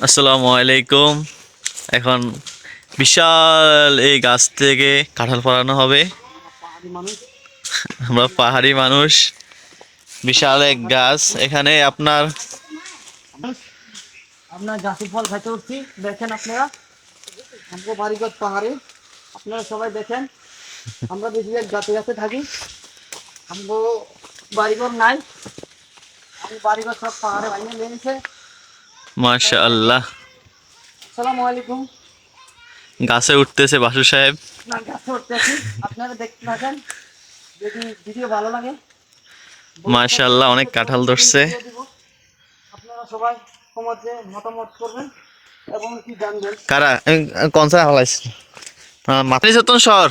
আসসালামু আলাইকুম। এখন বিশাল এই গাছ থেকে কাঁঠাল ফলানো হবে। আমরা পাহাড়ি মানুষ। বিশাল এক গাছ। এখানে আপনার আপনার গাছের ফল খাইতে উঠছি। দেখেন আপনারা আমাকে বাড়িঘর পাহাড়ে। আপনারা সবাই দেখেন, আমরা বেশিরভাগ গাছে গাছে থাকি। আমাকে বাড়িঘর নাই। আমি বাড়িঘর সব পাহাড়ে ভাঙে নিয়েছে মাশা আল্লাহ আসসালামু আলাইকুম গাছে উঠতেছে বাসু সাহেব। না গাছে আপনারা দেখতে থাকেন। যদি ভিডিও ভালো লাগে মাশাআল্লাহ, অনেক কাঁঠাল ধরছে। আপনারা সবাই মতামত করবেন এবং কি জানবেন। কারা? কনসা হালাইস মাথায় যতন সর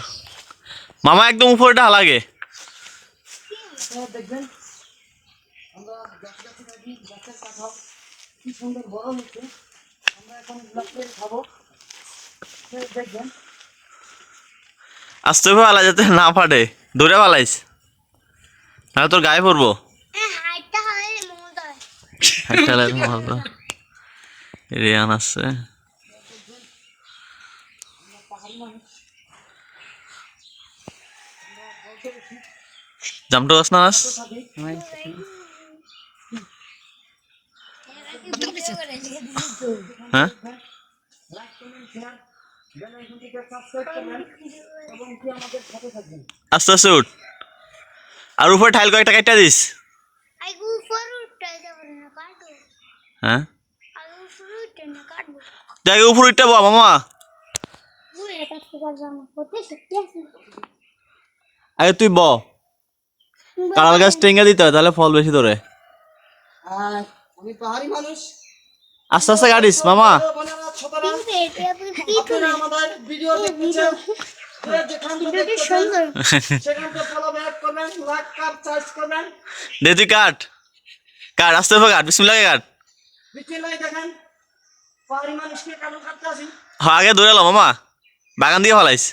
মামা একদম উপরেটা হালাগে। দেখবেন আমরা গাছে গাছে থাকি গাছের কাঁঠাল। কি সুন্দর বড় হচ্ছে আমরা এখন গাছে খাব। দেখবেন। আস্তে হালা যাতে না ফাটে। দূরে ফালাইস না তোর গায়ে পড়ব। রিয়ান আছে। জামটো গাছ না আস হ্যাঁ? আস্তে আস্তে উঠ। আর উপরে ঠাইল কয়েকটা কাইটা দিস। হ্যাঁ? জায়গা উপরে উঠতে বল, মামা। আগে তুই ব। কাঁড়াল গাছ টেঙ্গা দিতে হয়, তাহলে ফল বেশি ধরে। আমি পাহাড়ি মানুষ। আস্তে আস্তে গাড়িস, মামা। আগে দৌড়ে এলো মামা। বাগান দিয়ে ফলাইস।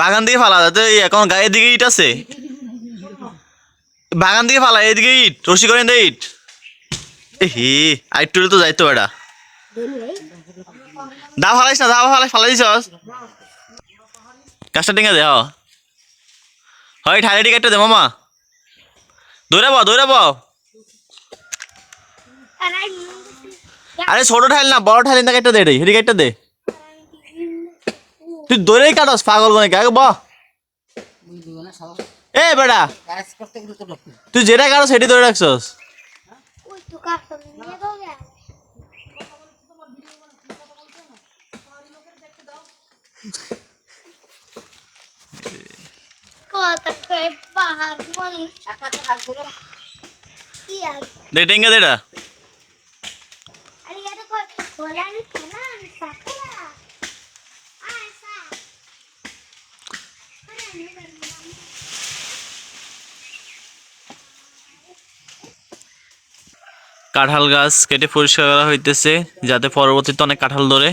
বাগান দিয়ে ফালা এখন গায়ের দিকে ইট আছে। বাগান দিয়ে ফালা এদিকে ইট, রশি করে দে ইট। হি আইট তো যাইতো এটা দা ফালাইস না, দা ফালাই ফালাই দিছ গাছটা টেঙ্গা দে হয় ঠাইলে টিকে একটা দে, মামা। দৌড়ে পাও দৌড়ে পাও আর, ছোট ঠাইল না, বড় ঠাইল না একটা দে রে হেডি একটা দে। তুই দৌড়েই কাটস, পাগল মানে আগে বাহ। এ লোক তুই যেটা কাটস সেটি ধরে রাখছস। ওই তো কাটতে নিয়ে দাও গে কত করে পাহাড় মানুষ কি আর দে টেঙ্গা দেটা আরে এটা কই বলা নি না সাকলা আয় সা আরে আমি কাঁঠাল গাছ কেটে পরিষ্কার করা হইতেছে যাতে পরবর্তীতে অনেক কাঁঠাল ধরে।